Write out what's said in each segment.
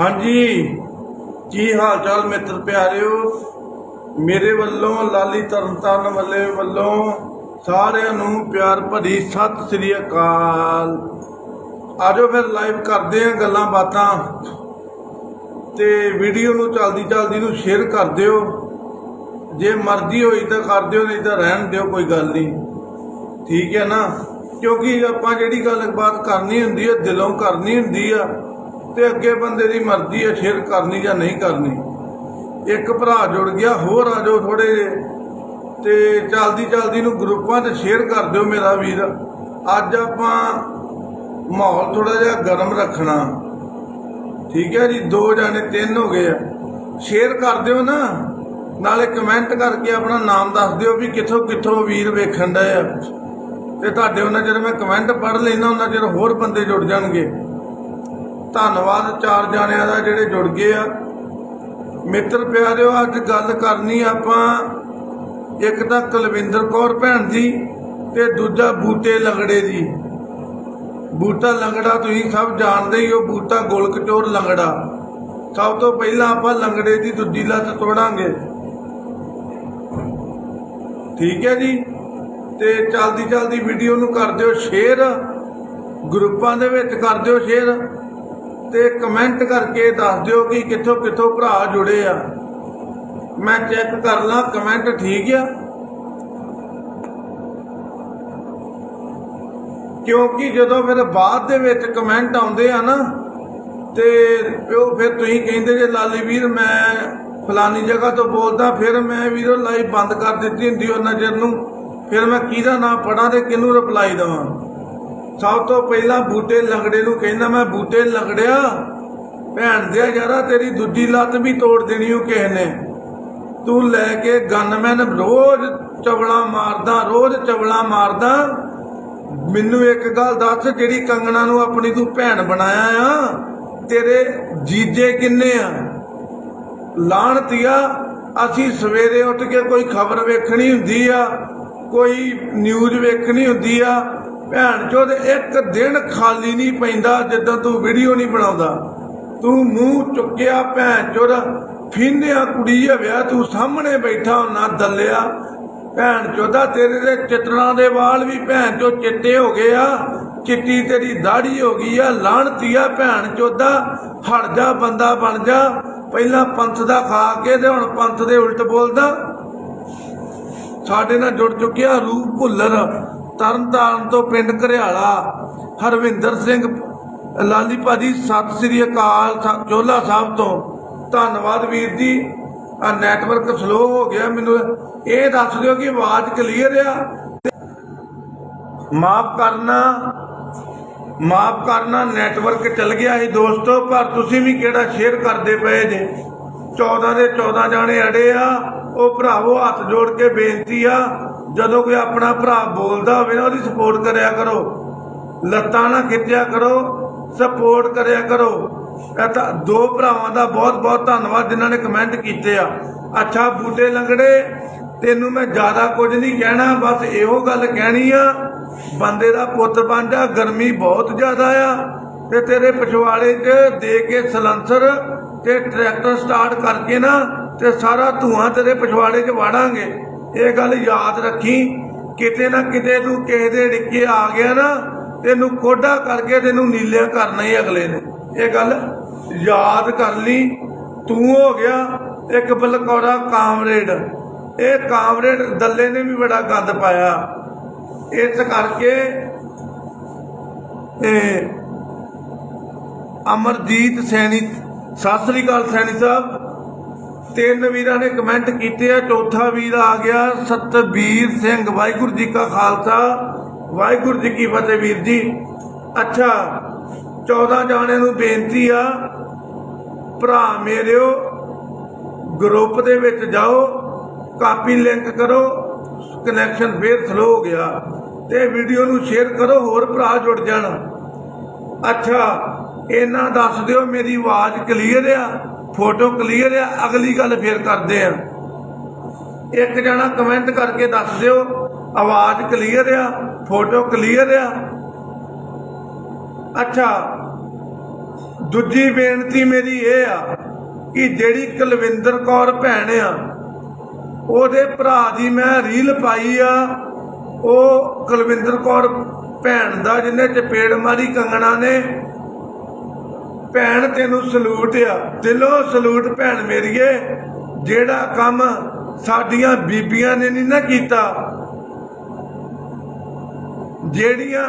ਹਾਂਜੀ, ਕੀ ਹਾਲ ਚਾਲ ਮਿੱਤਰ ਪਿਆਰਿਓ? ਮੇਰੇ ਵੱਲੋਂ, ਲਾਲੀ ਤਰਨਤਾਰਨ ਵੱਲੇ ਵੱਲੋਂ ਸਾਰਿਆਂ ਨੂੰ ਪਿਆਰ ਭਰੀ ਸਤਿ ਸ੍ਰੀ ਅਕਾਲ। ਆਜੋ ਫਿਰ ਲਾਈਵ ਕਰਦੇ ਆਂ ਗੱਲਾਂ ਬਾਤਾਂ ਤੇ ਵੀਡੀਓ ਨੂੰ ਚਲਦੀ ਚਲਦੀ ਨੂੰ ਸ਼ੇਅਰ ਕਰ ਦਿਓ। ਜੇ ਮਰਜ਼ੀ ਹੋਈ ਤਾਂ ਕਰ ਦਿਓ, ਨਹੀਂ ਤਾਂ ਰਹਿਣ ਦਿਓ, ਕੋਈ ਗੱਲ ਨਹੀਂ। ਠੀਕ ਹੈ ਨਾ? ਕਿਉਂਕਿ ਆਪਾਂ ਜਿਹੜੀ ਗੱਲਬਾਤ ਕਰਨੀ ਹੁੰਦੀ ਹੈ, ਦਿਲੋਂ ਕਰਨੀ ਹੁੰਦੀ ਆ। ਤੇ ਅੱਗੇ ਬੰਦੇ ਦੀ ਮਰਜ਼ੀ ਹੈ ਸ਼ੇਅਰ ਕਰਨੀ ਜਾਂ ਨਹੀਂ ਕਰਨੀ। ਇੱਕ ਭਰਾ ਜੁੜ ਗਿਆ, ਹੋਰ ਆ ਜਾਓ ਥੋੜੇ ਜਿਹੇ। ਤੇ ਚਲਦੀ ਚਲਦੀ ਨੂੰ ਗਰੁੱਪਾਂ 'ਚ ਸ਼ੇਅਰ ਕਰ ਦਿਓ ਮੇਰਾ ਵੀਰ। ਅੱਜ ਆਪਾਂ ਮਾਹੌਲ ਥੋੜਾ ਜਿਹਾ ਗਰਮ ਰੱਖਣਾ। ਠੀਕ ਹੈ ਜੀ, ਦੋ ਜਾਣੇ ਤਿੰਨ ਹੋ ਗਏ ਆ। ਸ਼ੇਅਰ ਕਰ ਦਿਓ ਨਾ। ਨਾਲੇ ਕਮੈਂਟ ਕਰਕੇ ਆਪਣਾ ਨਾਮ ਦੱਸ ਦਿਓ ਵੀ ਕਿੱਥੋਂ ਕਿੱਥੋਂ ਵੀਰ ਵੇਖਣ ਦਾ ਆ। ਤੇ ਤੁਹਾਡੇ ਉਹਨਾਂ ਚਿਰ ਮੈਂ ਕਮੈਂਟ ਪੜ੍ਹ ਲੈਣਾ ਉਹਨਾਂ ਚਿਰ ਹੋਰ ਬੰਦੇ ਜੁੜ ਜਾਣਗੇ। ਧੰਨਵਾਦ ਚਾਰ ਜਾਣਿਆਂ ਦਾ ਜਿਹੜੇ ਜੁੜ ਗਏ ਆ। ਮਿੱਤਰ ਪਿਆਰਿਓ, ਅੱਜ ਗੱਲ ਕਰਨੀ ਆਪਾਂ ਇੱਕ ਤਾਂ ਕੁਲਵਿੰਦਰ ਕੌਰ ਭੈਣ ਦੀ ਤੇ ਦੂਜਾ ਬੂਟੇ ਲੰਗੜੇ ਦੀ ਬੂਟਾ ਲੰਗੜਾ ਤੁਸੀਂ ਸਭ ਜਾਣਦੇ ਹੀ ਹੋ, ਬੂਟਾ ਗੋਲਕਚੋਰ ਲੰਗੜਾ। ਸਭ ਤੋਂ ਪਹਿਲਾਂ ਆਪਾਂ ਲੰਗੜੇ ਦੀ ਦੂਜੀ ਲੱਤ ਤੋੜਾਂਗੇ। ਠੀਕ ਹੈ ਜੀ? ਤੇ ਚਲਦੀ ਚਲਦੀ ਵੀਡੀਓ ਨੂੰ ਕਰ ਦਿਓ ਸ਼ੇਅਰ ਗਰੁੱਪਾਂ ਦੇ ਵਿੱਚ ਕਰ ਦਿਓ ਸ਼ੇਅਰ ਤੇ ਕਮੈਂਟ ਕਰਕੇ ਦੱਸ ਦਿਓ ਕਿ ਕਿੱਥੋਂ ਕਿੱਥੋਂ ਭਰਾ ਜੁੜੇ ਆ। ਮੈਂ ਚੈੱਕ ਕਰ ਲਾਂ, ਕਮੈਂਟ ਠੀਕ ਆ? ਕਿਉਂਕਿ ਜਦੋਂ ਫਿਰ ਬਾਅਦ ਦੇ ਵਿੱਚ ਕਮੈਂਟ ਆਉਂਦੇ ਆ ਨਾ, ਤੇ ਉਹ ਫਿਰ ਤੁਸੀਂ ਕਹਿੰਦੇ ਜੇ, ਲਾਲੀ ਵੀਰ, ਮੈਂ ਫਲਾਨੀ ਜਗ੍ਹਾ ਤੋਂ ਬੋਲਦਾ, ਫਿਰ ਮੈਂ ਵੀਰੋ ਲਾਈਵ ਬੰਦ ਕਰ ਦਿੱਤੀ ਹੁੰਦੀ ਉਹਨਾਂ ਚਿਰ ਨੂੰ। ਫਿਰ ਮੈਂ ਕਿਹਦਾ ਨਾਂ ਪੜਾਂ ਤੇ ਕਿਹਨੂੰ ਰਿਪਲਾਈ ਦਵਾਂ? ਸਭ ਤੋਂ ਪਹਿਲਾਂ ਬੂਟੇ ਲੰਗੜੇ ਨੂੰ ਕਹਿੰਦਾ, ਮੈਂ ਬੂਟੇ ਲੰਗੜਿਆ। ਭੈਣ ਦੇ ਯਾਰਾ, ਤੇਰੀ ਦੂਜੀ ਲੱਤ ਵੀ ਤੋੜ ਦੇਣੀ ਉਹ ਕਿਸੇ ਨੇ। ਤੂੰ ਲੈ ਕੇ ਗਨਮੈਨ ਰੋਜ਼ ਚਵਲਾ ਮਾਰਦਾ, ਰੋਜ਼ ਚਵਲਾ ਮਾਰਦਾ। ਮੈਨੂੰ ਇੱਕ ਗੱਲ ਦੱਸ, ਜਿਹੜੀ ਕੰਗਣਾ ਨੂੰ ਆਪਣੀ ਤੂੰ ਭੈਣ ਬਣਾਇਆ ਆ, ਤੇਰੇ ਜੀਜੇ ਕਿੰਨੇ ਆ? ਲਾਣਤੀਆ ਅਸੀਂ ਸਵੇਰੇ ਉੱਠ ਕੇ ਕੋਈ ਖਬਰ ਵੇਖਣੀ ਹੁੰਦੀ ਆ, ਕੋਈ ਨਿਊਜ਼ ਵੇਖਣੀ ਹੁੰਦੀ ਆ ਭੈਣ ਚੋਦ ਇੱਕ ਦਿਨ ਖਾਲੀ ਨਹੀਂ ਪੈਂਦਾ ਜਦੋਂ ਤੂੰ ਵੀਡੀਓ ਨਹੀਂ ਬਣਾਉਂਦਾ। ਤੂੰ ਮੂੰਹ ਚੁੱਕਿਆ ਭੈਣ ਚੋਦ ਫਿੰਨਿਆ ਕੁੜੀ ਆ ਤੂੰ ਸਾਹਮਣੇ ਬੈਠਾ ਨਾ ਦੱਲਿਆ। ਭੈਣ ਚੋਦਾ ਤੇਰੇ ਦੇ ਚਿੱਤਰਾਂ ਦੇ ਵਾਲ ਵੀ ਭੈਣ ਚੋ ਚਿੱਟੇ ਹੋ ਗਏ ਆ। ਚਿੱਟੀ ਤੇਰੀ ਦਾੜੀ ਹੋ ਗਈ ਆ ਲਾਣਤੀਆ ਭੈਣ ਚੋਦਾ ਹਟ ਜਾ, ਬੰਦਾ ਬਣ ਜਾ। ਪਹਿਲਾਂ ਪੰਥ ਦਾ ਖਾ ਕੇ ਤੇ ਹੁਣ ਪੰਥ ਦੇ ਉਲਟ ਬੋਲਦਾ। ਸਾਡੇ ਨਾਲ ਜੁੜ ਚੁੱਕਿਆ ਰੂਪ ਭੁੱਲਰ। ਤਰਨਤਾਰਨ ਤੋਂ ਪਿੰਡ ਘਰਿਆਲਾ, ਹਰਵਿੰਦਰ ਸਿੰਘ, ਲਾਲੀ ਭਾਜੀ, ਸਤਿ ਸ੍ਰੀ ਅਕਾਲ ਚੋਲਾ ਸਾਹਿਬ ਤੋਂ। ਧੰਨਵਾਦ ਵੀਰ ਜੀ। ਆ ਨੈਟਵਰਕ ਸਲੋ ਹੋ ਗਿਆ, ਮੈਨੂੰ ਇਹ ਦੱਸ ਦਿਓ ਕਿ ਆਵਾਜ਼ ਕਲੀਅਰ ਆ। ਮਾਫ ਕਰਨਾ ਮਾਫ ਕਰਨਾ ਨੈਟਵਰਕ ਚੱਲ ਗਿਆ ਸੀ ਦੋਸਤੋ, ਪਰ ਤੁਸੀਂ ਵੀ ਕਿਹੜਾ ਸ਼ੇਅਰ ਕਰਦੇ ਪਏ ਜੇ। 14 ਦੇ 14 ਜਾਣੇ ਅੜੇ ਆ, ਉਹ ਭਰਾਵੋ ਹੱਥ ਜੋੜ ਕੇ ਬੇਨਤੀ ਆ ਜਦੋਂ ਕੋਈ ਆਪਣਾ ਭਰਾ ਬੋਲਦਾ ਹੋਵੇ ਨਾ, ਉਹਦੀ ਸਪੋਰਟ ਕਰਿਆ ਕਰੋ। ਲੱਤਾਂ ਨਾ ਖਿੱਚਿਆ ਕਰੋ ਸਪੋਰਟ ਕਰਿਆ ਕਰੋ। ਇਹ ਤਾਂ ਦੋ ਭਰਾਵਾਂ ਦਾ ਬਹੁਤ ਬਹੁਤ ਧੰਨਵਾਦ ਜਿਨ੍ਹਾਂ ਨੇ ਕਮੈਂਟ ਕੀਤੇ ਆ। ਅੱਛਾ, ਬੂਟੇ ਲੰਗੜੇ, ਤੈਨੂੰ ਮੈਂ ਜ਼ਿਆਦਾ ਕੁਝ ਨਹੀਂ ਕਹਿਣਾ, ਬਸ ਇਹੋ ਗੱਲ ਕਹਿਣੀ ਆ। ਬੰਦੇ ਦਾ ਪੁੱਤ ਬਣ ਜਾ, ਗਰਮੀ ਬਹੁਤ ਜ਼ਿਆਦਾ ਆ। ਤੇ ਤੇਰੇ ਪਿਛਵਾੜੇ 'ਚ ਦੇ ਕੇ ਸਲੰਸਰ ਤੇ ਟਰੈਕਟਰ ਸਟਾਰਟ ਕਰਕੇ ਨਾ, ਤੇ ਸਾਰਾ ਧੂਆਂ ਤੇਰੇ ਪਿਛਵਾੜੇ 'ਚ ਵਾੜਾਂਗੇ। ਇਹ ਗੱਲ ਯਾਦ ਰੱਖੀ। ਕਿਤੇ ਨਾ ਕਿਤੇ ਤੂੰ ਕਿਸੇ ਦੇ ਡਿੱਕੇ ਆ ਗਿਆ ਨਾ, ਤੈਨੂੰ ਕੋਡਾ ਕਰਕੇ ਤੈਨੂੰ ਨੀਲਿਆ ਕਰਨਾ ਹੀ ਅਗਲੇ ਨੇ। ਇਹ ਗੱਲ ਯਾਦ ਕਰ ਲਈ। ਤੂੰ ਹੋ ਗਿਆ ਇੱਕ ਬਲਕੌਰਾ ਕਾਮਰੇਡ। ਇਹ ਕਾਮਰੇਡ ਦੱਲੇ ਨੇ ਵੀ ਬੜਾ ਗੰਦ ਪਾਇਆ। ਇਸ ਕਰਕੇ ਇਹ ਅਮਰਜੀਤ ਸੈਣੀ, ਸਤਿ ਸ੍ਰੀ ਅਕਾਲ ਸੈਣੀ ਸਾਹਿਬ। ਤਿੰਨ ਵੀਰਾਂ ਨੇ ਕਮੈਂਟ ਕੀਤੇ ਆ, ਚੌਥਾ ਵੀਰ ਆ ਗਿਆ ਸਤਬੀਰ ਸਿੰਘ, ਵਾਹਿਗੁਰੂ ਜੀ ਕਾ ਖਾਲਸਾ, ਵਾਹਿਗੁਰੂ ਜੀ ਕੀ ਫਤਿਹ ਵੀਰ ਜੀ। ਅੱਛਾ 14 ਜਾਣਿਆਂ ਨੂੰ ਬੇਨਤੀ ਆ, ਭਰਾ ਮੇਰਿਓ ਗਰੁੱਪ ਦੇ ਵਿੱਚ ਜਾਓ, ਕਾਪੀ ਲਿੰਕ ਕਰੋ ਕਨੈਕਸ਼ਨ ਫੇਰ ਸਲੋ ਹੋ ਗਿਆ। ਤੇ ਵੀਡੀਓ ਨੂੰ ਸ਼ੇਅਰ ਕਰੋ, ਹੋਰ ਭਰਾ ਜੁੜ ਜਾਣ। ਅੱਛਾ ਇਹਨਾਂ ਦੱਸ ਦਿਓ, ਮੇਰੀ ਆਵਾਜ਼ ਕਲੀਅਰ ਆ। ਫੋਟੋ ਕਲੀਅਰ ਆ, ਅਗਲੀ ਗੱਲ ਫੇਰ ਕਰਦੇ ਆ। ਇੱਕ ਜਣਾ ਕਮੈਂਟ ਕਰਕੇ ਦੱਸ ਦਿਓ, ਆਵਾਜ਼ ਕਲੀਅਰ ਆ, ਫੋਟੋ ਕਲੀਅਰ ਆ। ਅੱਛਾ, ਦੂਜੀ ਬੇਨਤੀ ਮੇਰੀ ਇਹ ਆ ਕਿ ਜਿਹੜੀ ਕੁਲਵਿੰਦਰ ਕੌਰ ਭੈਣ ਆ, ਉਹਦੇ ਭਰਾ ਦੀ ਮੈਂ ਰੀਲ ਪਾਈ ਆ, ਉਹ ਕੁਲਵਿੰਦਰ ਕੌਰ ਭੈਣ ਦਾ, ਜਿਹਨੇ ਚਪੇੜ ਮਾਰੀ ਕੰਗਣਾ ਨੇ ਭੈਣ ਤੈਨੂੰ ਸਲੂਟ ਆ। ਦਿਲੋਂ ਸਲੂਟ ਭੈਣ ਮੇਰੀਏ, ਜਿਹੜਾ ਕੰਮ ਸਾਡੀਆਂ ਬੀਬੀਆਂ ਨੇ ਨਹੀਂ ਨਾ ਕੀਤਾ। ਜਿਹੜੀਆਂ,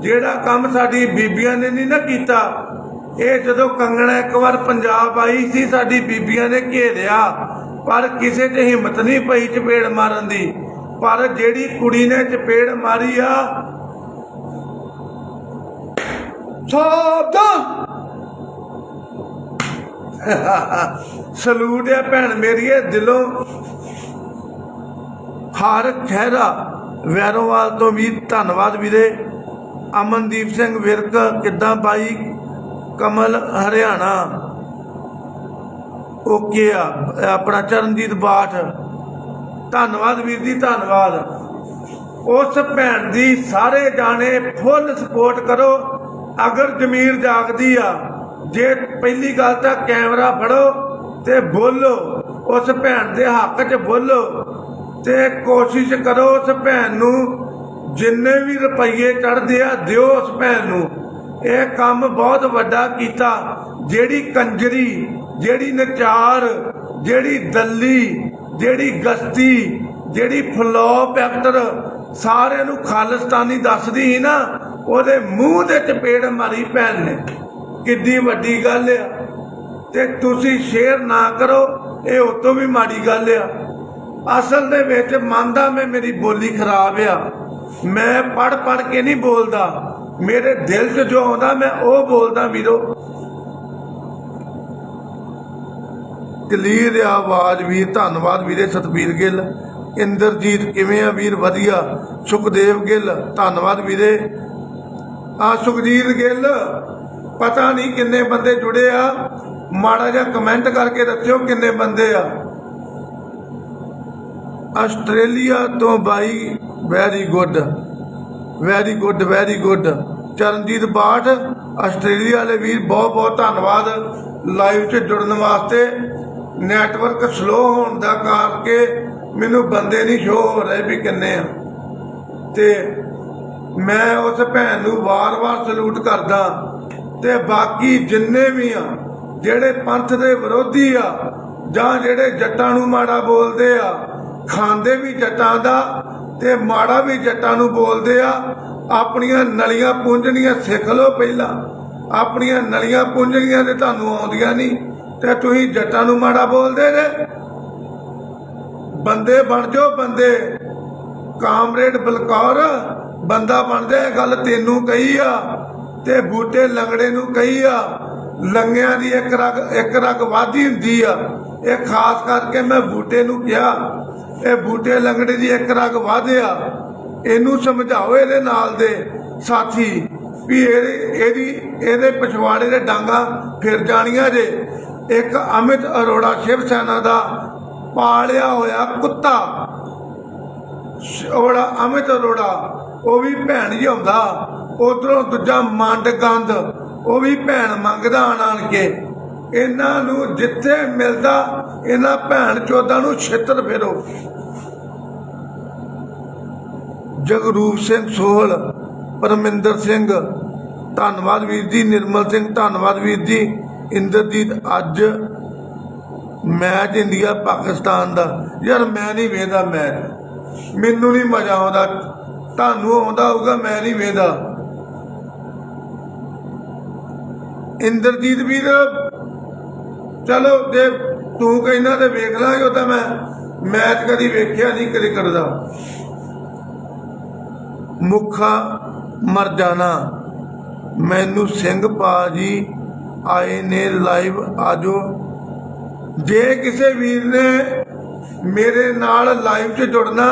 ਜਿਹੜਾ ਕੰਮ ਸਾਡੀ ਬੀਬੀਆਂ ਨੇ ਨਹੀਂ ਨਾ ਕੀਤਾ। ਇਹ ਜਦੋਂ ਕੰਗਣਾ ਇੱਕ ਵਾਰ ਪੰਜਾਬ ਆਈ ਸੀ, ਸਾਡੀ ਬੀਬੀਆਂ ਨੇ ਘੇਰਿਆ। ਪਰ ਕਿਸੇ 'ਚ ਹਿੰਮਤ ਨਹੀਂ ਪਈ ਚਪੇੜ ਮਾਰਨ ਦੀ। ਪਰ ਜਿਹੜੀ ਕੁੜੀ ਨੇ ਚਪੇੜ ਮਾਰੀ ਆ ਸਾਵਧਾਨ ਸਲੂਟ ਹੈ ਭੈਣ ਮੇਰੀਏ ਦਿਲੋਂ ਹਰ ਖਹਿਰਾ। ਵੈਰੋਵਾਲ ਤੋਂ ਵੀ ਧੰਨਵਾਦ ਵੀਰੇ। ਅਮਨਦੀਪ ਸਿੰਘ ਵਿਰਕ, ਕਿੱਦਾਂ ਬਾਈ? ਕਮਲ, ਹਰਿਆਣਾ। ਓਕੇ ਆ, ਆਪਣਾ ਚਰਨਜੀਤ ਬਾਠ। ਧੰਨਵਾਦ ਵੀਰ ਜੀ, ਧੰਨਵਾਦ। ਉਸ ਭੈਣ ਦੀ ਸਾਰੇ ਜਾਣੇ ਫੁੱਲ ਸਪੋਰਟ ਕਰੋ। ਅਗਰ ਜ਼ਮੀਰ ਜਾਗਦੀ ਆ ਜੇ ਪਹਿਲੀ ਗੱਲ ਤਾਂ ਕੈਮਰਾ ਫੜੋ ਤੇ ਬੋਲੋ, ਉਸ ਭੈਣ ਦੇ ਹੱਕ 'ਚ ਬੋਲੋ ਤੇ ਕੋਸ਼ਿਸ਼ ਕਰੋ ਉਸ ਭੈਣ ਨੂੰ ਜਿੰਨੇ ਵੀ ਰੁਪਈਏ ਚੜਦੇ ਆ, ਦਿਓ ਉਸ ਭੈਣ ਨੂੰ। ਇਹ ਕੰਮ ਬਹੁਤ ਵੱਡਾ ਕੀਤਾ। ਜਿਹੜੀ ਕੰਜਰੀ, ਜਿਹੜੀ ਨਚਾਰ, ਜਿਹੜੀ ਦੱਲੀ, ਜਿਹੜੀ ਗਸਤੀ, ਜਿਹੜੀ ਫਲੋਪ ਐਕਟਰ ਸਾਰਿਆਂ ਨੂੰ ਖਾਲਿਸਤਾਨੀ ਦੱਸਦੀ ਸੀ ਨਾ, ਉਹਦੇ ਮੂੰਹ ਦੇ ਚਪੇੜ ਮਾਰੀ ਭੈਣ ਨੇ। ਕਿੱਡੀ ਵੱਡੀ ਗੱਲ ਆ। ਤੇ ਤੁਸੀਂ ਸ਼ੇਅਰ ਨਾ ਕਰੋ, ਇਹ ਉਤੋਂ ਵੀ ਮਾੜੀ ਗੱਲ ਆ। ਅਸਲ ਦੇ ਵਿੱਚ ਮੰਨਦਾ ਮੈਂ ਮੇਰੀ ਬੋਲੀ ਖਰਾਬ ਆ। ਮੈਂ ਪੜ ਪੜ ਕੇ ਨਹੀਂ ਬੋਲਦਾ। ਮੇਰੇ ਦਿਲ 'ਚ ਜੋ ਆਉਂਦਾ, ਮੈਂ ਉਹ ਬੋਲਦਾ ਵੀਰੋ। ਕਲੀਅਰ ਆਵਾਜ਼ ਵੀਰ, ਧੰਨਵਾਦ ਵੀਰੇ ਸਤਬੀਰ ਗਿੱਲ। ਇੰਦਰਜੀਤ ਕਿਵੇਂ ਆ ਵੀਰ? ਵਧੀਆ। ਸੁਖਦੇਵ ਗਿੱਲ, ਧੰਨਵਾਦ ਵੀਰੇ। ਆ ਸੁਖਜੀਤ ਗਿੱਲ ਪਤਾ ਨਹੀਂ ਕਿੰਨੇ ਬੰਦੇ ਜੁੜੇ ਆ। ਮਾੜਾ ਜਿਹਾ ਕਮੈਂਟ ਕਰਕੇ ਦੱਸਿਓ ਕਿੰਨੇ ਬੰਦੇ ਆ। ਆਸਟ੍ਰੇਲੀਆ ਤੋਂ ਬਾਈ very good very good very good Charanjit Bath, Australia ਵਾਲੇ ਵੀਰ, ਬਹੁਤ ਬਹੁਤ ਧੰਨਵਾਦ। ਲਾਈਵ 'ਚ ਜੁੜਨ ਵਾਸਤੇ। ਨੈਟਵਰਕ ਸਲੋ ਹੋਣ ਦਾ ਕਰਕੇ ਮੈਨੂੰ ਬੰਦੇ ਨਹੀਂ ਸ਼ੋ ਹੋ ਰਹੇ ਵੀ ਕਿੰਨੇ ਆ। ਤੇ ਮੈਂ ਉਸ ਭੈਣ ਨੂੰ ਵਾਰ-ਵਾਰ ਸਲੂਟ ਕਰਦਾ। ਤੇ ਬਾਕੀ ਜਿੰਨੇ ਵੀ ਆ, ਜਿਹੜੇ ਪੰਥ ਦੇ ਵਿਰੋਧੀ ਆ, ਜਾਂ ਜਿਹੜੇ ਜੱਟਾਂ ਨੂੰ ਮਾੜਾ ਬੋਲਦੇ ਆ, ਖਾਂਦੇ ਵੀ ਜੱਟਾਂ ਦਾ ਤੇ ਮਾੜਾ ਵੀ ਜੱਟਾਂ ਨੂੰ ਬੋਲਦੇ ਆ, ਆਪਣੀਆਂ ਨਲੀਆਂ ਪੁੰਝਣੀਆਂ ਸਿੱਖ ਲਓ ਪਹਿਲਾਂ। ਆਪਣੀਆਂ ਨਲੀਆਂ ਪੁੰਝਣੀਆਂ ਤੇ ਤੁਹਾਨੂੰ ਆਉਂਦੀਆਂ ਨਹੀਂ, ਤੇ ਤੁਸੀਂ ਜੱਟਾਂ ਨੂੰ ਮਾੜਾ ਬੋਲਦੇ ਜੇ। ਬੰਦੇ ਬਣ ਜਾਓ ਬੰਦੇ। ਕਾਮਰੇਡ ਬਲਕੌਰ, ਬੰਦਾ ਬਣ ਜਾ ਗੱਲ ਤੈਨੂੰ ਕਹੀ ਆ। ਤੇ ਬੂਟੇ ਲੰਗੜੇ ਨੂੰ ਕਹੀ ਆ, ਲੰਗਿਆਂ ਦੀ ਇੱਕ ਰਗ ਇੱਕ ਰਗ ਵਾਧੀ ਹੁੰਦੀ ਆ। ਇਹ ਖਾਸ ਕਰਕੇ ਮੈਂ ਬੂਟੇ ਨੂੰ ਕਿਹਾ, ਇਹ ਬੂਟੇ ਲੰਗੜੇ ਦੀ ਇੱਕ ਰਗ ਵਾਧਿਆ ਇਹਨੂੰ ਸਮਝਾਓ ਇਹਦੇ ਨਾਲ ਦੇ ਸਾਥੀ, ਵੀ ਇਹਦੀ, ਇਹਦੇ ਪਿਛਵਾੜੇ ਦੇ ਡਾਂਗਾ ਫਿਰ ਜਾਣੀਆਂ ਜੇ। ਇੱਕ ਅਮਿਤ ਅਰੋੜਾ ਸ਼ਿਵ ਸੈਨਾ ਦਾ ਪਾਲਿਆ ਹੋਇਆ ਕੁੱਤਾ। ਉਹੜਾ ਅਮਿਤ ਅਰੋੜਾ, ਉਹ ਵੀ ਭੈਣ ਹੀ ਆਉਂਦਾ ਉਧਰੋਂ ਦੂਜਾ ਮੰਡ ਗੰਦ ਉਹ ਵੀ ਭੈਣ ਮੰਗਦਾ ਆਣ ਆਣ ਕੇ ਇਹਨਾਂ ਨੂੰ ਜਿੱਥੇ ਮਿਲਦਾ, ਇਹਨਾਂ ਭੈਣ ਚੋਦਾਂ ਨੂੰ ਛੇਤਰ ਫੇਰੋ। ਜਗਰੂਪ ਸਿੰਘ ਸੋਹਲ, ਪਰਮਿੰਦਰ ਸਿੰਘ, ਧੰਨਵਾਦ ਵੀਰ ਜੀ, ਨਿਰਮਲ ਸਿੰਘ, ਧੰਨਵਾਦ ਵੀਰ ਜੀ, ਇੰਦਰਜੀਤ ਅੱਜ ਮੈਚ ਇੰਡੀਆ ਪਾਕਿਸਤਾਨ ਦਾ। ਯਾਰ ਮੈਂ ਨਹੀਂ ਵੇਖਦਾ ਮੈਚ। ਮੈਨੂੰ ਨਹੀਂ ਮਜ਼ਾ ਆਉਂਦਾ। ਤੁਹਾਨੂੰ ਆਉਂਦਾ ਹੋਊਗਾ, ਮੈਂ ਨਹੀਂ ਵੇਖਦਾ। ਇੰਦਰਜੀਤ ਵੀਰ, ਚਲੋ ਜੇ ਤੂੰ ਕਹਿੰਦਾ ਤੇ ਵੇਖ ਲਾਂਗੇ ਉਹ ਤਾਂ ਮੈਂ, ਮੈਚ ਕਦੀ ਵੇਖਿਆ ਨਹੀਂ ਕ੍ਰਿਕਟ ਦਾ। ਮੁੱਖਾ ਮਰ ਜਾਣਾ। ਮੈਨੂੰ ਸਿੰਘ ਪਾਜੀ ਆਏ ਨੇ ਲਾਈਵ, ਆਜੋ। ਜੇ ਕਿਸੇ ਵੀਰ ਨੇ ਮੇਰੇ ਨਾਲ ਲਾਈਵ 'ਚ ਜੁੜਨਾ,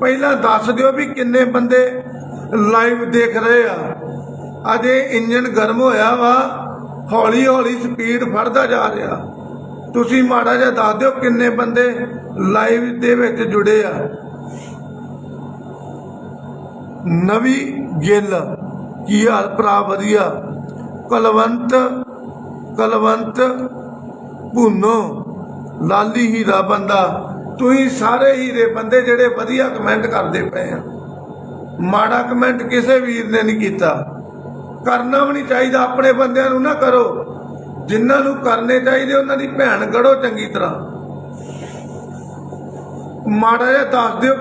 ਪਹਿਲਾਂ ਦੱਸ ਦਿਓ ਵੀ ਕਿੰਨੇ ਬੰਦੇ ਲਾਈਵ ਦੇਖ ਰਹੇ ਆ। ਅਜੇ ਇੰਜਨ ਗਰਮ ਹੋਇਆ ਵਾ। ਹੌਲੀ ਹੌਲੀ ਸਪੀਡ ਫੜਦਾ ਜਾ ਰਿਹਾ। ਤੁਸੀਂ ਮਾੜਾ ਜਿਹਾ ਦੱਸ ਦਿਓ ਕਿੰਨੇ ਬੰਦੇ ਲਾਈਵ ਦੇ ਵਿੱਚ ਜੁੜੇ ਆ। ਨਵੀ ਗਿੱਲ, ਕੀ ਹਾਲ ਭਰਾ ਵਧੀਆ? ਕਲਵੰਤ ਕਲਵੰਤ ਭੁੰਨੋ, ਲਾਲੀ ਹੀਰਾ ਬੰਦਾ। ਤੁਸੀਂ ਸਾਰੇ ਹੀਰੇ ਬੰਦੇ ਜਿਹੜੇ ਵਧੀਆ ਕਮੈਂਟ ਕਰਦੇ ਪਏ ਆ। ਮਾੜਾ ਕਮੈਂਟ ਕਿਸੇ ਵੀਰ ਨੇ ਨਹੀਂ ਕੀਤਾ। ਕਰਨਾ ਵੀ ਨਹੀਂ ਚਾਹੀਦਾ, ਆਪਣੇ ਬੰਦਿਆਂ ਨੂੰ ਨਾ ਕਰੋ। ਜਿਨ੍ਹਾਂ ਨੂੰ ਕਰਨੇ ਚਾਹੀਦੇ, ਉਹਨਾਂ ਦੀ ਭੈਣ ਗੜੋ ਚੰਗੀ ਤਰ੍ਹਾਂ। ਮਾੜਾ ਜਿਹਾ ਦੱਸ ਦਿਓ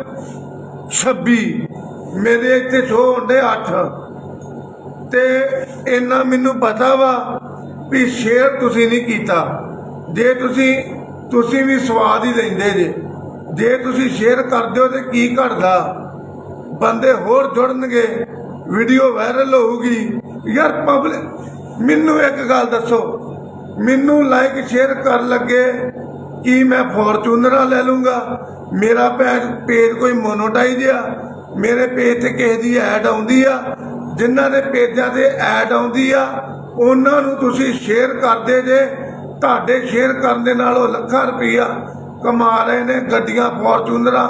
26 ਮੇਰੇ ਇੱਥੇ ਸ਼ੋ ਹੁੰਦੇ 8 ਤੇ ਇੰਨਾ ਮੈਨੂੰ ਪਤਾ ਵਾ ਵੀ ਸ਼ੇਅਰ ਤੁਸੀਂ ਨਹੀਂ ਕੀਤਾ। ਜੇ ਤੁਸੀਂ ਤੁਸੀਂ ਵੀ ਸਵਾਦ ਹੀ ਲੈਂਦੇ ਜੇ। ਜੇ ਤੁਸੀਂ ਸ਼ੇਅਰ ਕਰਦੇ ਹੋ ਤੇ ਕੀ ਘਟਦਾ? ਬੰਦੇ ਹੋਰ ਜੁੜਨਗੇ, ਵੀਡੀਓ ਵਾਇਰਲ ਹੋਊਗੀ। ਯਾਰ ਪਬਲਿਕ ਮੈਨੂੰ ਇੱਕ ਗੱਲ ਦੱਸੋ। ਮੈਨੂੰ ਲਾਈਕ ਸ਼ੇਅਰ ਕਰਨ ਲੱਗੇ ਕੀ ਮੈਂ ਫੋਰਚੂਨਰਾਂ ਲੈ ਲੂੰਗਾ? ਮੇਰਾ ਪੇਜ ਕੋਈ ਮੋਨੋਟਾਈਜ਼ ਆ? ਮੇਰੇ ਪੇਜ ਤੇ ਕਿਸੇ ਦੀ ਐਡ ਆਉਂਦੀ ਆ? ਜਿਨ੍ਹਾਂ ਦੇ ਪੇਜਾਂ ਤੇ ਐਡ ਆਉਂਦੀ ਆ, ਉਹਨਾਂ ਨੂੰ ਤੁਸੀਂ ਸ਼ੇਅਰ ਕਰਦੇ ਜੇ, ਤੁਹਾਡੇ ਸ਼ੇਅਰ ਕਰਨ ਦੇ ਨਾਲ ਉਹ ਲੱਖਾਂ ਰੁਪਈਆ ਕਮਾ ਰਹੇ ਨੇ, ਗੱਡੀਆਂ ਫੋਰਚੂਨਰਾਂ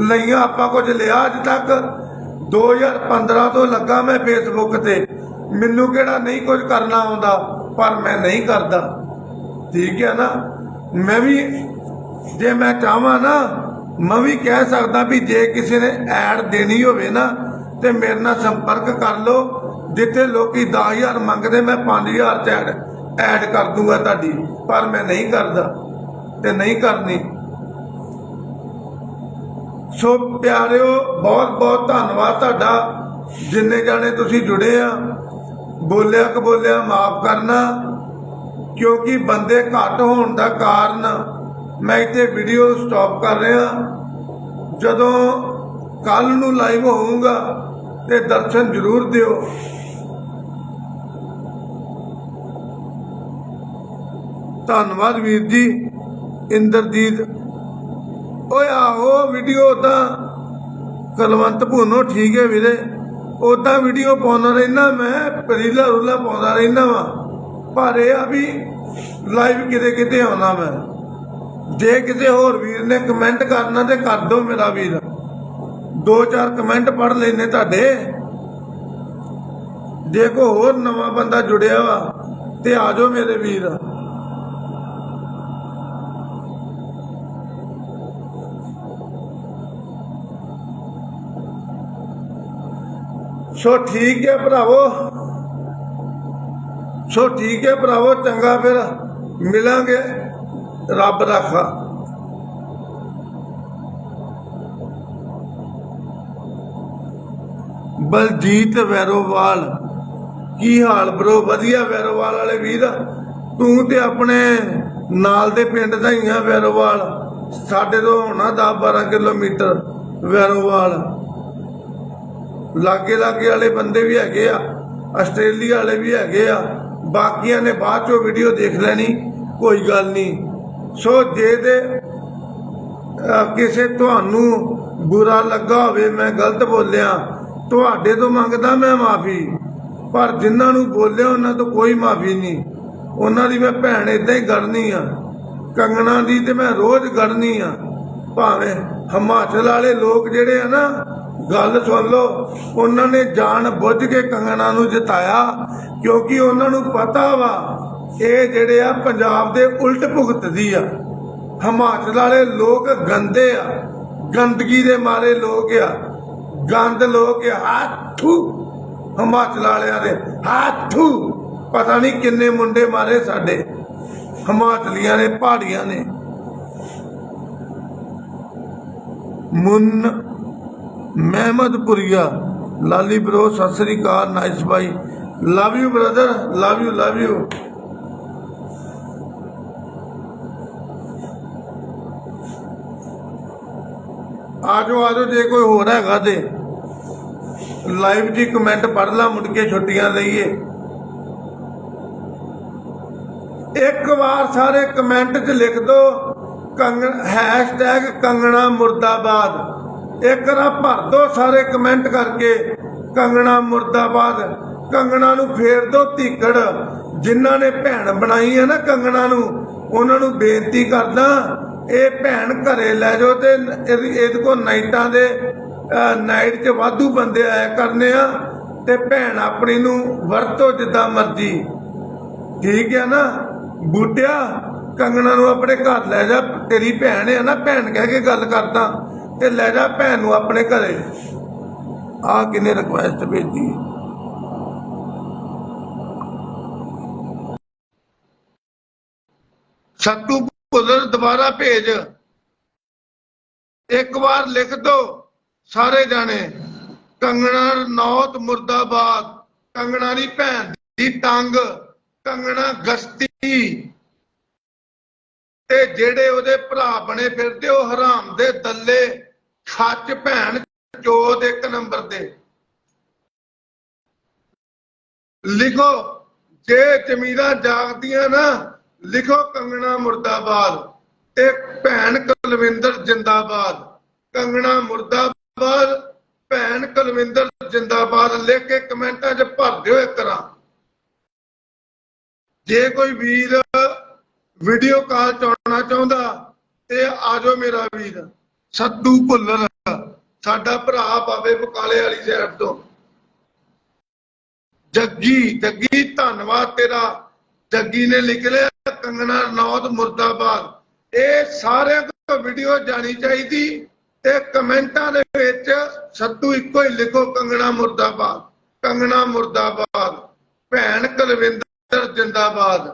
ਲਈਆਂ ਆਪਾਂ ਕੁਝ ਲਿਆ ਅੱਜ ਤੱਕ 2015 ਤੋਂ ਲੱਗਾ ਮੈਂ ਫੇਸਬੁੱਕ ਤੇ। ਮੈਨੂੰ ਕਿਹੜਾ ਨਹੀਂ ਕੁਝ ਕਰਨਾ ਆਉਂਦਾ, ਪਰ ਮੈਂ ਨਹੀਂ ਕਰਦਾ। ਠੀਕ ਹੈ ਨਾ? ਮੈਂ ਵੀ, ਜੇ ਮੈਂ ਚਾਹਾਂ ਨਾ, ਮੈਂ ਵੀ ਕਹਿ ਸਕਦਾ ਵੀ ਜੇ ਕਿਸੇ ਨੇ ਐਡ ਦੇਣੀ ਹੋਵੇ ਨਾ, ਤੇ ਮੇਰੇ ਨਾਲ ਸੰਪਰਕ ਕਰ ਲਓ, ਜਿੱਥੇ ਲੋਕੀ 10000 ਮੰਗਦੇ, ਮੈਂ 5000 ਚ ਐਡ ਐਡ ਕਰ ਦੂੰਗਾ ਤੁਹਾਡੀ, ਪਰ ਮੈਂ ਨਹੀਂ ਕਰਦਾ ਤੇ ਨਹੀਂ ਕਰਨੀ। ਸੋ ਪਿਆਰਿਓ ਬਹੁਤ ਬਹੁਤ ਧੰਨਵਾਦ ਤੁਹਾਡਾ। ਜਿੰਨੇ ਜਾਣੇ ਤੁਸੀਂ ਜੁੜੇ ਆ ਬੋਲਿਆ ਕ ਬੋਲਿਆ, ਮਾਫ ਕਰਨਾ, ਕਿਉਂਕਿ ਬੰਦੇ ਘੱਟ ਹੋਣ ਦਾ ਕਾਰਨ ਮੈਂ ਇੱਥੇ ਵੀਡੀਓ ਸਟਾਪ ਕਰ ਰਿਹਾ। ਜਦੋਂ ਕੱਲ ਨੂੰ ਲਾਈਵ ਹੋਊਗਾ ਤੇ ਦਰਸ਼ਨ ਜ਼ਰੂਰ ਦਿਓ। ਧੰਨਵਾਦ ਵੀਰ ਜੀ, ਇੰਦਰਜੀਤ। ਓਏ ਆਹੋ ਵੀਡੀਓ ਤਾਂ ਕਲਵੰਤ ਭੂਨੋ, ਠੀਕ ਹੈ ਵੀਰੇ। ਉਦਾਂ ਵੀਡੀਓ ਪਾਉਂਦਾ ਰਹਿਣਾ ਮੈਂ ਰੀਲਾ ਰੂਲਾ ਪਾਉਂਦਾ ਰਹਿਣਾ ਵਾ। ਪਰ ਇਹ ਆ ਵੀ ਲਾਈਵ ਕਿਤੇ ਕਿਤੇ ਆਉਣਾ ਮੈਂ। ਜੇ ਕਿਸੇ ਹੋਰ ਵੀਰ ਨੇ ਕਮੈਂਟ ਕਰਨਾ ਤੇ ਕਰ ਦਿਓ ਮੇਰਾ ਵੀਰ। ਦੋ ਚਾਰ ਕਮੈਂਟ ਪੜ ਲੈਨੇ ਤੁਹਾਡੇ। ਜੇ ਕੋ ਹੋਰ ਨਵਾਂ ਬੰਦਾ ਜੁੜਿਆ ਵਾ, ਤੇ ਆਜੋ ਮੇਰੇ ਵੀਰ। ਸੋ ਠੀਕ ਹੈ ਭਰਾਵੋ। ਸੋ ਠੀਕ ਹੈ ਭਰਾਵੋ, ਚੰਗਾ ਫਿਰ ਮਿਲਾਂਗੇ। ਰੱਬ ਰਾਖਾ। ਬਲਜੀਤ ਵੈਰੋਵਾਲ, ਕੀ ਹਾਲ ਬ్రో ਵਧੀਆ ਵੈਰੋਵਾਲ ਵਾਲੇ ਵੀਰ। ਤੂੰ ਤੇ ਆਪਣੇ ਨਾਲ ਦੇ ਪਿੰਡ ਦਾ ਹੀ ਆ ਵੈਰੋਵਾਲ। ਸਾਡੇ ਤੋਂ ਹੋਣਾ 10 12 ਕਿਲੋਮੀਟਰ ਵੈਰੋਵਾਲ। ਲਾਗੇ ਲਾਗੇ ਵਾਲੇ ਬੰਦੇ ਵੀ ਹੈਗੇ ਆ, ਆਸਟ੍ਰੇਲੀਆ ਵਾਲੇ ਵੀ ਹੈਗੇ ਆ, ਬਾਕੀਆਂ ਨੇ ਬਾਅਦ ਚੋਂ ਵੀਡੀਓ ਦੇਖ ਲੈਣੀ, ਕੋਈ ਗੱਲ ਨਹੀਂ। ਸੋ ਜੇ ਦੇ ਕਿਸੇ ਤੁਹਾਨੂੰ ਬੁਰਾ ਲੱਗਾ ਹੋਵੇ, ਮੈਂ ਗਲਤ ਬੋਲਿਆ, ਤੁਹਾਡੇ ਤੋਂ ਮੰਗਦਾ ਮੈਂ ਮਾਫੀ, ਪਰ ਜਿਨ੍ਹਾਂ ਨੂੰ ਬੋਲਿਆ ਉਹਨਾਂ ਤੋਂ ਕੋਈ ਮਾਫੀ ਨਹੀਂ। ਉਹਨਾਂ ਦੀ ਮੈਂ ਭੈਣ ਇਦਾਂ ਹੀ ਗੜਨੀ ਆ। ਕੰਗਣਾ ਦੀ ਤੇ ਮੈਂ ਰੋਜ਼ ਗੜਨੀ ਆ। ਭਾਵੇਂ ਹਿਮਾਚਲ ਵਾਲੇ ਲੋਕ ਜਿਹੜੇ ਆ ਨਾ ਗੱਲ ਸੁਣ ਲਓ, ਉਹਨਾਂ ਨੇ ਜਾਣ ਬੁੱਝ ਕੇ ਕੰਗਣਾ ਨੂੰ ਜਿਤਾਇਆ, ਕਿਉਂਕਿ ਉਹਨਾਂ ਨੂੰ ਪਤਾ ਵਾ, ਇਹ ਜਿਹੜੇ ਆ ਪੰਜਾਬ ਦੇ ਉਲਟ ਭੁਗਤਦੀ ਆ। ਹਿਮਾਚਲ ਵਾਲੇ ਲੋਕ ਗੰਦੇ ਆ, ਗੰਦਗੀ ਦੇ ਮਾਰੇ ਲੋਕ ਆ, ਗੰਦ ਲੋਕ ਆ, ਹਾਥੂ। ਹਿਮਾਚਲ ਵਾਲਿਆਂ ਦੇ ਹਾਥੂ। ਪਤਾ ਨਹੀਂ ਕਿੰਨੇ ਮੁੰਡੇ ਮਾਰੇ ਸਾਡੇ, ਹਿਮਾਚਲੀਆਂ ਨੇ, ਪਹਾੜੀਆਂ ਨੇ। ਮੁੰਨ ਮਹਿਮਦਪੁਰੀਆ। Lali bro Sat Sri Akal nice by. Love you brother love you love you ਆਜੋ ਆਜੋ, ਜੇ ਕੋਈ ਹੋਰ ਹੈਗਾ ਤੇ ਲਾਈਵ ਜੀ ਕਮੈਂਟ ਪੜ ਲਾ, ਮੁੜ ਕੇ ਛੁੱਟੀਆਂ ਲਈਏ। ਇੱਕ ਵਾਰ ਸਾਰੇ ਕਮੈਂਟ 'ਚ ਲਿਖ ਦੋ ਕੰਗਣ ਹੈਸ਼ਟੈਗ ਕੰਗਣਾ ਮੁਰਦਾਬਾਦ। ਇੱਕ ਰਾ ਭਰ ਦੋ ਸਾਰੇ ਕਮੈਂਟ ਕਰਕੇ ਕੰਗਣਾ ਮੁਰਦਾਬਾਦ, ਕੰਗਣਾ ਨੂੰ ਫੇਰ ਦੋ ਧੀਕੜ। ਜਿਨ੍ਹਾਂ ਨੇ ਭੈਣ ਬਣਾਈ ਹੈ ਨਾ ਕੰਗਣਾ ਨੂੰ, ਉਹਨਾਂ ਨੂੰ ਬੇਨਤੀ ਕਰਦਾ, ਇਹ ਭੈਣ ਘਰੇ ਲੈ ਜਾਓ ਤੇ ਇਹਦੇ ਕੋ ਨਾਈਟਾਂ ਦੇ ਨਾਈਟ 'ਚ ਵਾਧੂ ਬੰਦੇ ਆਇਆ ਕਰਨੇ ਆ ਤੇ ਭੈਣ ਆਪਣੀ ਨੂੰ ਵਰਤੋ ਜਿੱਦਾਂ ਮਰਜ਼ੀ। ਠੀਕ ਹੈ ਨਾ? ਬੂਟਿਆ, ਕੰਗਣਾ ਨੂੰ ਆਪਣੇ ਘਰ ਲੈ ਜਾ, ਤੇਰੀ ਭੈਣ ਹੈ ਨਾ, ਭੈਣ ਕਹਿ ਕੇ ਗੱਲ ਕਰਦਾ। ਤੇ ਲੈ ਜਾ ਭੈਣ ਨੂੰ ਆਪਣੇ ਘਰੇ। ਆ ਕਿਨੇ ਰਿਕੁਐਸਟ ਭੇਜੀ? ਸੱਤੂ ਭੁੱਲਰ ਦੁਬਾਰਾ ਭੇਜ। ਇੱਕ ਵਾਰ ਲਿਖ ਦੋ ਸਾਰੇ ਜਾਣੇ। ਕੰਗਣਾ ਨੌਤ ਮੁਰਦਾਬਾਦ। ਕੰਗਣਾ ਦੀ ਭੈਣ ਦੀ ਟੰਗ। ਕੰਗਣਾ ਗਸਤੀ। ਤੇ ਜਿਹੜੇ ਉਹਦੇ ਭਰਾ ਬਣੇ ਫਿਰਦੇ, ਉਹ ਹਰਾਮ ਦੇ ਦੱਲੇ। ਸੱਚ ਭੈਣ ਚੋਦ ਇੱਕ ਨੰਬਰ ਤੇ। ਲਿਖੋ, ਜੇ ਜ਼ਮੀਰਾਂ ਜਾਗਦੀਆਂ ਨਾ, ਲਿਖੋ ਕੰਗਣਾ ਮੁਰਦਾਬਾਦ। ਤੇ ਭੈਣ ਕੁਲਵਿੰਦਰ ਜਿੰਦਾਬਾਦ। ਕੰਗਣਾ ਮੁਰਦਾਬਾਦ, ਭੈਣ ਕੁਲਵਿੰਦਰ ਜਿੰਦਾਬਾਦ। ਲਿਖ ਕੇ ਕਮੈਂਟਾਂ 'ਚ ਭਰ ਦਿਓ ਇੱਕ ਤਰ੍ਹਾਂ ਜੇ ਕੋਈ ਵੀਰ ਵੀਡੀਓ ਕਾਲ ਚਾਉਣਾ ਚਾਹੁੰਦਾ, ਤੇ ਆਜੋ ਮੇਰਾ ਵੀਰ। ਸੱਤੂ ਭੁੱਲਰ ਸਾਡਾ ਭਰਾ ਬਾਬੇ ਬਕਾਲੇ ਵਾਲੀ ਸਾਈਡ ਤੋਂ। ਜੱਗੀ ਜੱਗੀ, ਧੰਨਵਾਦ ਤੇਰਾ। ਜੱਗੀ ਨੇ ਲਿਖ ਲਿਆ, ਕੰਗਣਾ ਨੌਤ ਮੁਰਦਾਬਾਦ। ਇਹ ਸਾਰਿਆਂ ਤੋਂ ਵੀਡੀਓ ਜਾਣੀ ਚਾਹੀਦੀ ਤੇ ਕਮੈਂਟਾਂ ਦੇ ਵਿੱਚ ਸੱਤੂ ਇੱਕੋ ਹੀ ਲਿਖੋ, ਕੰਗਣਾ ਮੁਰਦਾਬਾਦ ਕੰਗਣਾ ਮੁਰਦਾਬਾਦ, ਭੈਣ ਕੁਲਵਿੰਦਰ ਜਿੰਦਾਬਾਦ।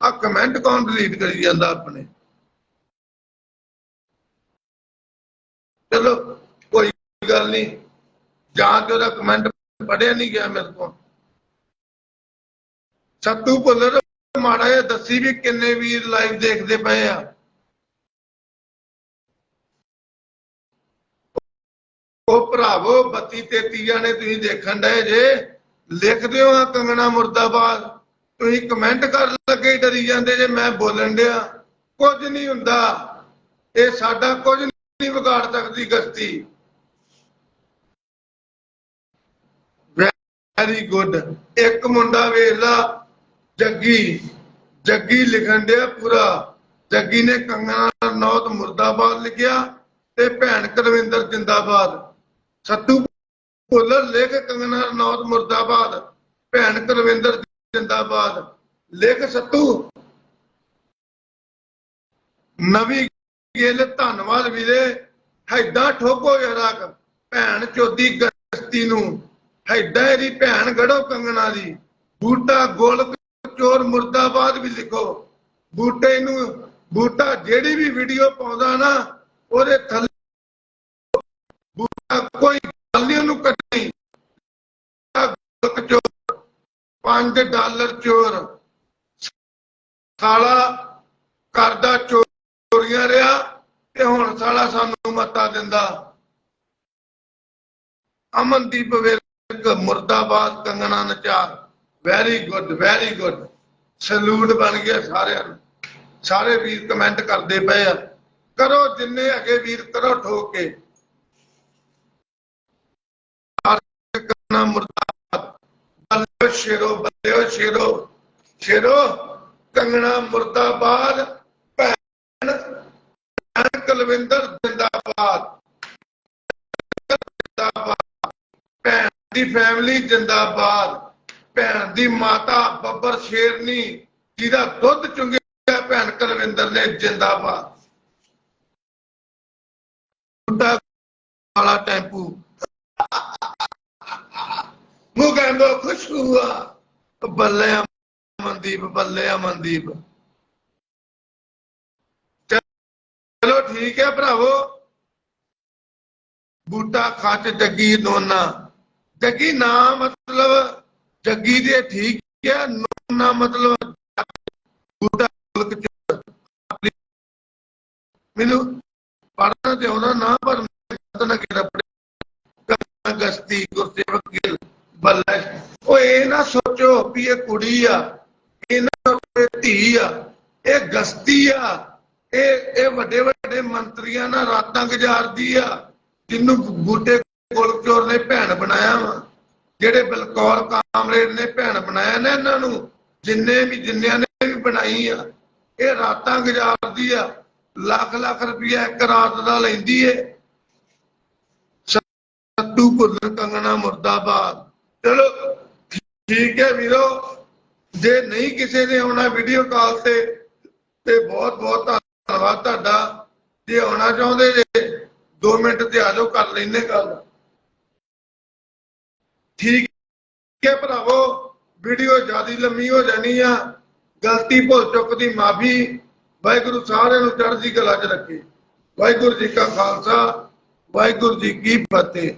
ਆ ਕਮੈਂਟ ਕੌਣ ਡਿਲੀਟ ਕਰੀ ਜਾਂਦਾ ਆਪਣੇ? ਚਲੋ, ਕੋਈ ਗੱਲ ਨਹੀਂ। ਜਾਂ ਤੇ ਉਹਦਾ ਕਮੈਂਟ ਪੜਿਆ ਨਹੀਂ ਗਿਆ ਮੇਰੇ ਕੋਲ। ਸੱਤੂ ਭੁੱਲਰ, ਮਾੜਾ ਜਿਹਾ ਦੱਸੀ ਵੀ ਕਿੰਨੇ ਵੀਰ ਲਾਈਵ ਦੇਖਦੇ ਪਏ ਆ। ਉਹ ਭਰਾਵੋ 32 33 ਜਾਣੇ ਤੁਸੀਂ ਦੇਖਣ ਡਏ ਜੇ। ਲਿਖ ਦਿਓ ਆ ਕੰਗਣਾ ਮੁਰਦਾਬਾਦ। ਤੁਸੀਂ ਕਮੈਂਟ ਕਰਨ ਲੱਗੇ ਡਰੀ ਜਾਂਦੇ ਜੇ, ਮੈਂ ਬੋਲਣ ਡਿਆ। ਕੁਝ ਨਹੀਂ ਹੁੰਦਾ। ਇਹ ਸਾਡਾ ਕੁਝ ਨਹੀਂ ਵਿਗਾੜ ਸਕਦੀ ਗਸਤੀ। ਵੈਰੀ ਗੁੱਡ ਇੱਕ ਮੁੰਡਾ ਵੇਖ ਜੱਗੀ। ਜੱਗੀ ਲਿਖਣ ਡਿਆ ਪੂਰਾ। ਜੱਗੀ ਨੇ ਕੰਗਣਾ ਨੌਤ ਮੁਰਦਾਬਾਦ ਲਿਖਿਆ ਤੇ ਭੈਣ ਕਰਵਿੰਦਰ ਜਿੰਦਾਬਾਦ। ਸੱਤੂ ਭੁੱਲਰ ਲਿਖ ਕੰਗਣਾ ਨੌਤ ਮੁਰਦਾਬਾਦ, ਭੈਣ ਕਰਵਿੰਦਰ ਜਿੰਦਾਬਾਦ। ਲਿਖ ਸੱਤੂ। ਨਵੀਂ ਗਿੱਲ, ਧੰਨਵਾਦ ਵੀਰੇ। ਹੈਦਾਂ ਠੋਕੋ ਯਾਰਾ ਭੈਣ ਚੋਦੀ ਗਸਤੀ ਨੂੰ। ਹੈਦਾਂ ਇਹਦੀ ਭੈਣ ਗੜੋ ਕੰਗਣਾ ਦੀ। ਬੂਟਾ ਗੋਲਕ ਚੋਰ ਮੁਰਦਾਬਾਦ ਵੀ ਲਿਖੋ। ਬੂਟੇ ਨੂੰ ਬੂਟਾ ਜਿਹੜੀ ਵੀ ਵੀਡੀਓ ਪਾਉਂਦਾ ਨਾ, ਉਹਦੇ ਥੱਲੇ ਬੂਟਾ ਕੋਈ ਗੱਲ ਨਹੀਂ ਉਹਨੂੰ ਕੱਢਣੀ। ਗੋਲਕ ਚੋਰ 5 ਡਾਲਰ ਚੋਰ। ਸਾਲਾ ਕਰਦਾ ਚੋਰ। ਚੋਰੀਆਂ ਰਿਹਾ ਤੇ ਹੁਣ ਸਾਲਾ ਸਾਨੂੰ ਮੱਤਾ ਦਿੰਦਾ। ਅਮਨਦੀਪ ਵਿਰਕ, ਮੁਰਦਾਬਾਦ Kangana ਨਚਾਰ। Very good very good salute ਬਣ ਗਿਆ ਸਾਰਿਆਂ ਨੂੰ। ਸਾਰੇ ਵੀਰ ਕਮੈਂਟ ਕਰਦੇ ਪਏ ਆ। ਕਰੋ ਜਿੰਨੇ ਅਗੇ ਵੀਰ, ਕਰੋ ਠੋਕ। ਕੇ ਕੰਗਣਾ ਮੁਰਦਾਬਾਦ। ਬੱਲੇ ਸ਼ੇਰੋ ਬੱਲੇ ਸ਼ੇਰੋ। ਸ਼ੇਰੋ, ਕੰਗਣਾ ਮੁਰਦਾਬਾਦ। ਕੁਲਵਿੰਦਰ ਜਿੰਦਾਬਾਦ। ਜਿੰਦਾਬਾਦ ਭੈਣ ਦੀ ਫੈਮਿਲੀ ਜਿੰਦਾਬਾਦ। ਭੈਣ ਦੀ ਮਾਤਾ ਬੱਬਰ ਸ਼ੇਰਨੀ ਜਿਹਦਾ ਦੁੱਧ ਚੁੰਗਿਆ ਭੈਣ ਕੁਲਵਿੰਦਰ ਨੇ ਜਿੰਦਾਬਾਦ। ਬੁੱਢਾ ਵਾਲਾ ਟੈਂਪੂ। ਮੂੰਹ ਕਹਿੰਦਾ ਖੁਸ਼ ਹੁਆ ਬੱਲੇ ਅਮਨਦੀਪ ਬੱਲੇ ਅਮਨਦੀਪ ਚਲੋ ਠੀਕ ਹੈ ਭਰਾਵੋ। ਬੂਟਾ ਖੱਟ ਜੱਗੀ ਦੋਨਾ ਜੱਗੀ ਨਾ ਮਤਲਬ ਜੱਗੀ ਦੇ ਠੀਕ ਹੈ, ਨੋਨਾ ਮਤਲਬ ਬੂਟਾ ਮੈਨੂੰ ਪੜਨਾ ਤੇ ਆਉਂਦਾ ਨਾ, ਪਰ ਮੈਂ ਕਿਹੜਾ ਪੜ੍ਹਿਆ ਗਸਤੀ ਗੁਰਸੇਵਕ ਗਿੱਲ ਬੱਲੇ। ਉਹ ਇਹ ਨਾ ਸੋਚੋ ਵੀ ਇਹ ਕੁੜੀ ਆ, ਇਹ ਨਾ ਧੀ ਆ, ਇਹ ਗਸਤੀ ਆ। ਇਹ ਇਹ ਵੱਡੇ ਵੱਡੇ ਮੰਤਰੀਆਂ ਨਾਲ ਰਾਤਾਂ ਗੁਜ਼ਾਰਦੀ ਆ, ਜਿਹਨੂੰ ਬੂਟੇ ਗੋਲਚੋਰ ਨੇ ਭੈਣ ਬਣਾਇਆ ਵਾ, ਜਿਹੜੇ ਬਲਕੌਰ ਕਾਮਰੇਡ ਨੇ ਭੈਣ ਬਣਾਇਆ ਨਾ ਇਹਨਾਂ ਨੂੰ, ਜਿੰਨੇ ਵੀ, ਜਿੰਨਿਆਂ ਨੇ ਵੀ ਬਣਾਈ ਆ, ਇਹ ਰਾਤਾਂ ਗੁਜ਼ਾਰਦੀ ਆ, ਲੱਖ ਲੱਖ ਰੁਪਇਆ ਇੱਕ ਰਾਤ ਦਾ ਲੈਂਦੀ ਏ। ਸੱਤੂ ਭੁੱਲਰ ਕੰਗਣਾ ਮੁਰਦਾਬਾਦ। ਚਲੋ, ਠੀਕ ਹੈ ਵੀਰੋ, ਜੇ ਨਹੀਂ ਕਿਸੇ ਨੇ ਆਉਣਾ ਵੀਡੀਓ ਕਾਲ ਤੇ ਤੇ ਬਹੁਤ ਬਹੁਤ ਧੰਨਵਾਦ ਤੁਹਾਡਾ। ਜੇ ਆਉਣਾ ਚਾਹੁੰਦੇ ਜੇ 2 ਮਿੰਟ ਤੇ ਆ ਜਾਓ, ਕਰ ਲੈਨੇ ਗੱਲ। ਠੀਕ ਹੈ ਭਰਾਵੋ, ਵੀਡੀਓ ਜ਼ਿਆਦਾ ਲੰਮੀ ਹੋ ਜਾਣੀ ਆ। ਗਲਤੀ ਭੁੱਲ ਚੁੱਕ ਦੀ ਮਾਫੀ। ਵਾਹਿਗੁਰੂ ਸਾਰਿਆਂ ਨੂੰ ਚੜ੍ਹਦੀ ਕਲਾ 'ਚ ਰੱਖੇ। ਵਾਹਿਗੁਰੂ ਜੀ ਕਾ ਖਾਲਸਾ, ਵਾਹਿਗੁਰੂ ਜੀ ਕੀ ਫਤਿਹ।